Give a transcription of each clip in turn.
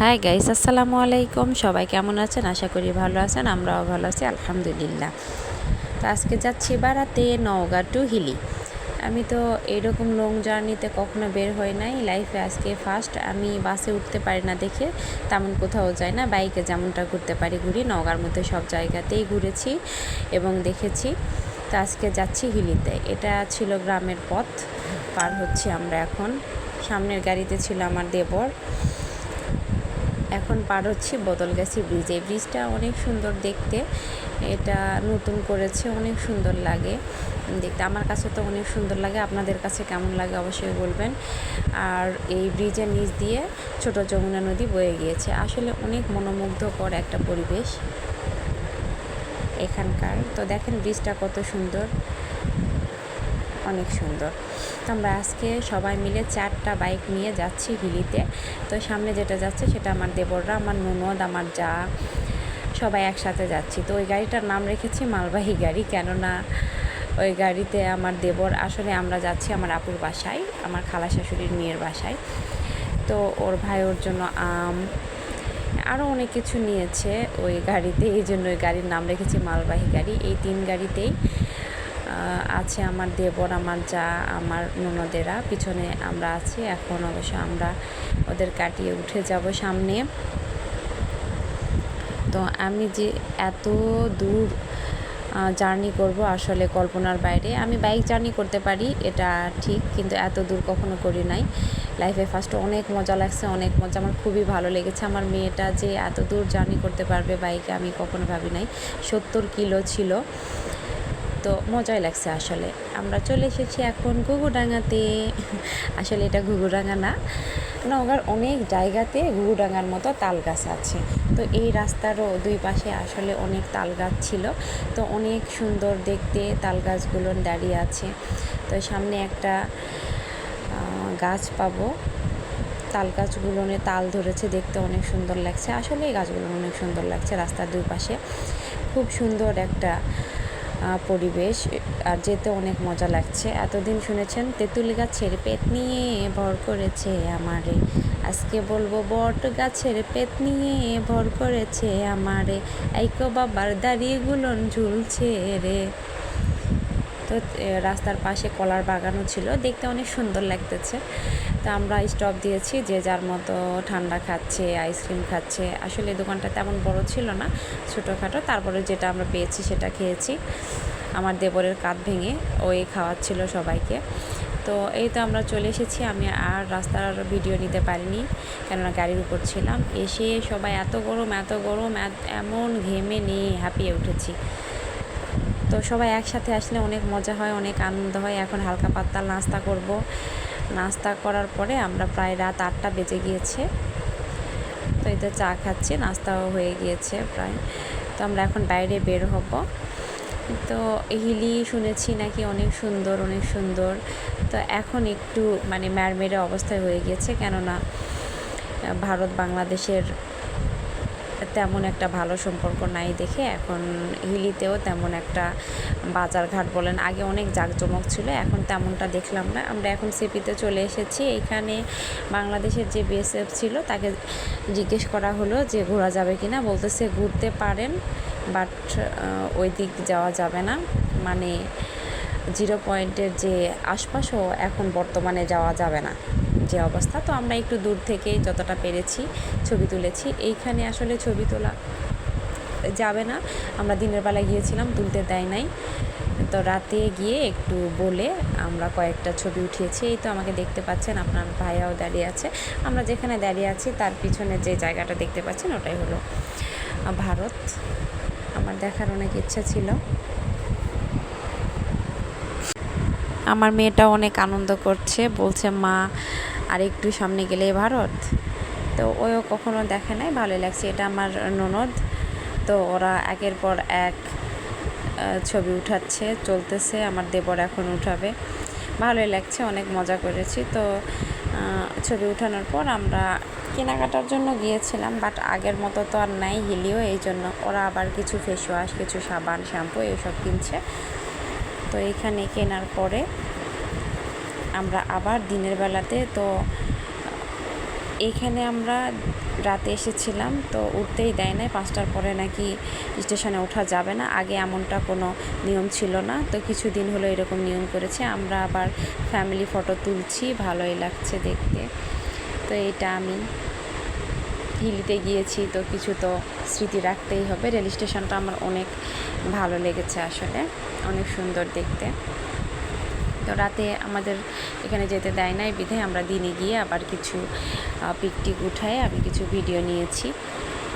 Hi guys আসসালামু আলাইকুম সবাই কেমন আছেন? আশা করি ভালো আছেন, আমরাও ভালো আছি, আলহামদুলিল্লাহ। তো আজকে যাচ্ছি বাড়াতে নওগাঁ টু হিলি। আমি তো এরকম লং জার্নিতে কখনো বের হই নাই লাইফে আজকে ফার্স্ট আমি বাসে উঠতে পারি না দেখে, তেমন কোথাও যাই না বাইকে যেমনটা ঘুরতে পারি ঘুরি, নওগাঁর মধ্যে সব জায়গাতেই ঘুরেছি এবং দেখেছি। তো আজকে যাচ্ছি হিলিতে। এটা ছিল গ্রামের পথ, পার হচ্ছি আমরা এখন। সামনের গাড়িতে ছিল আমার দেবর। এখন পার হচ্ছি বদলগাছি ব্রিজ এই ব্রিজটা অনেক সুন্দর দেখতে। এটা নতুন করেছে, অনেক সুন্দর লাগে। দেখতে আমার কাছে তো অনেক সুন্দর লাগে। আপনাদের কাছে কেমন লাগে অবশ্যই বলবেন। আর এই ব্রিজের নিচ দিয়ে ছোট যমুনা নদী বয়ে গিয়েছে। আসলে অনেক মনোমুগ্ধকর একটা পরিবেশ এখানকার। তো দেখেন ব্রিজটা কত সুন্দর। অনেক সুন্দর। তো আমরা আজকে সবাই মিলে চারটা বাইক নিয়ে যাচ্ছি হিলিতে। তো সামনে যেটা যাচ্ছে সেটা আমার দেবররা, আমার ননদ, আমার যা, সবাই একসাথে যাচ্ছি। তো ওই গাড়িটার নাম রেখেছি মালবাহী গাড়ি, কেননা ওই গাড়িতে আমার দেবর আসলে আমরা যাচ্ছি আমার আপুর বাসায়, আমার খালা শাশুড়ির মেয়ের বাসায়। তো ওর ভাই ওর জন্য আম আরও অনেক কিছু নিয়েছে ওই গাড়িতে। এই জন্য ওই গাড়ির নাম রেখেছি মালবাহী গাড়ি। এই তিন গাড়িতেই আছে আমার দেবর, আমার যা, আমার ননদেরা। পিছনে আমরা আছি। এখন অবশ্য আমরা ওদের কাটিয়ে উঠে যাব সামনে। তো আমি যে এত দূর জার্নি করব আসলে কল্পনার বাইরে। আমি বাইক জার্নি করতে পারি, এটা ঠিক, কিন্তু এত দূর কখনো করি নাই। লাইফে ফার্স্ট অনেক মজা লাগছে, অনেক মজা। আমার খুবই ভালো লেগেছে। আমার মেয়েটা যে এত দূর জার্নি করতে পারবে বাইকে, আমি কখনো ভাবি নাই। সত্তর কিলো ছিল। তো মজাই লাগছে আসলে। আমরা চলে এসেছি এখন ঘুঘুডাঙ্গাতে। আসলে এটা ঘুঘুডাঙ্গা না, নওগাঁর অনেক জায়গাতে ঘুঘুডাঙ্গার মতো তাল গাছ আছে। তো এই রাস্তারও দুই পাশে আসলে অনেক তাল গাছ ছিল। তো অনেক সুন্দর দেখতে তাল গাছগুলো দাঁড়িয়ে আছে। তো সামনে একটা গাছ পাবো। তাল গাছগুলো তাল ধরেছে দেখতে অনেক সুন্দর লাগছে। আসলে এই গাছগুলো অনেক সুন্দর লাগছে রাস্তার দুই পাশে। খুব সুন্দর একটা পরিবেশ, আর যেতে অনেক মজা লাগছে। এতদিন শুনেছেন, তেঁতুল গাছের পেত নিয়ে ভর করেছে আমারে। আজকে বলব, বট গাছের পেত নিয়ে ভর করেছে আমারে। আইকো বাবার দাড়িগুলোন ঝুলছে রে। তো রাস্তার পাশে কলার বাগানও ছিল। দেখতে অনেক সুন্দর লাগতেছে। তো আমরা স্টপ দিয়েছি যে যার মতো ঠান্ডা খাচ্ছে আইসক্রিম খাচ্ছে। আসলে দোকানটা তেমন বড় ছিল না, ছোটোখাটো। তারপরে যেটা আমরা পেয়েছি সেটা খেয়েছি। আমার দেবরের কাঁধ ভেঙে ওই খাওয়াচ্ছিল সবাইকে। তো, এই তো আমরা চলে এসেছি। আমি আর রাস্তার ভিডিও নিতে পারিনি, কেননা গাড়ির উপর ছিলাম। এসে সবাই এত গরম এত গরম এমন ঘেমে নিয়ে হাঁপিয়ে উঠেছি। তো সবাই একসাথে আসলে অনেক মজা হয়, অনেক আনন্দ হয়। এখন হালকা পাতলা নাস্তা করব। নাস্তা করার পরে আমরা প্রায় রাত আটটা বেজে গিয়েছে। তো এতে চা খাচ্ছি, নাস্তাও হয়ে গিয়েছে প্রায়। তো আমরা এখন বাইরে বের হব। তো হিলি শুনেছি নাকি অনেক সুন্দর অনেক সুন্দর। তো এখন একটু মানে ম্যারমেরে অবস্থায় হয়ে গিয়েছে। কেননা ভারত বাংলাদেশের তেমন একটা ভালো সম্পর্ক নাই দেখে। এখন হিলিতেও তেমন একটা বাজার ঘাট বলেন, আগে অনেক জাঁকজমক ছিল, এখন তেমনটা দেখলাম না। আমরা এখন সিপিতে চলে এসেছি। এখানে বাংলাদেশের যে বিএসএফ ছিল, তাকে জিজ্ঞেস করা হলো যে ঘোরা যাবে কি না বলতেছে ঘুরতে পারেন, বাট ওই দিক যাওয়া যাবে না। মানে জিরো পয়েন্টের যে আশপাশও এখন বর্তমানে যাওয়া যাবে না। যে অবস্থা, তো আমরা একটু দূর থেকে যতটা পেরেছি ছবি তুলেছি। এইখানে আসলে ছবি তোলা যাবে না। আমরা দিনের বেলা গিয়েছিলাম, তুলতে দেয় নাই। তো রাতে গিয়ে একটু বলে আমরা কয়েকটা ছবি উঠিয়েছি। এই তো আমাকে দেখতে পাচ্ছেন, আপনার ভাইয়াও দাঁড়িয়ে আছে। আমরা যেখানে দাঁড়িয়ে আছি, তার পিছনে যে জায়গাটা দেখতে পাচ্ছেন, ওটাই হলো ভারত। আমার দেখার অনেক ইচ্ছা ছিল। আমার মেয়েটা অনেক আনন্দ করছে, বলছে, মা আর একটু সামনে গেলে ভারত। তো ওও কখনো দেখে নাই ভালো লাগছে। এটা আমার ননদ। তো ওরা একের পর এক ছবি উঠাচ্ছে, চলতেছে। আমার দেবর এখন উঠাবে। ভালোই লাগছে, অনেক মজা করেছি। তো ছবি উঠানোর পর আমরা কেনাকাটার জন্য গিয়েছিলাম, বাট আগের মতো তো আর নাই হিলিও, এই জন্য ওরা আবার কিছু ফেস ওয়াশ কিছু সাবান শ্যাম্পু এইসব কিনছে। তো এইখানে কেনার পরে আমরা আবার দিনের বেলাতে, তো এইখানে আমরা রাতে এসেছিলাম, তো উঠতেই দেয় নাই, পাঁচটার পরে নাকি স্টেশনে ওঠা যাবে না, আগে এমনটা কোনো নিয়ম ছিল না, তো কিছুদিন হলো এরকম নিয়ম করেছে, আমরা আবার ফ্যামিলি ফটো তুলছি, ভালোই লাগছে দেখতে, তো এটা আমি হিলিতে গিয়েছি, তো কিছু তো স্মৃতি রাখতেই হবে, রেল স্টেশনটা আমার অনেক ভালো লেগেছে আসলে, অনেক সুন্দর দেখতে। তো রাতে আমাদের এখানে যেতে দেয় নাই বিধে আমরা দিনে গিয়ে আবার কিছু পিকটিক উঠায় আমি কিছু ভিডিও নিয়েছি।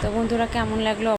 তো বন্ধুরা কেমন লাগল?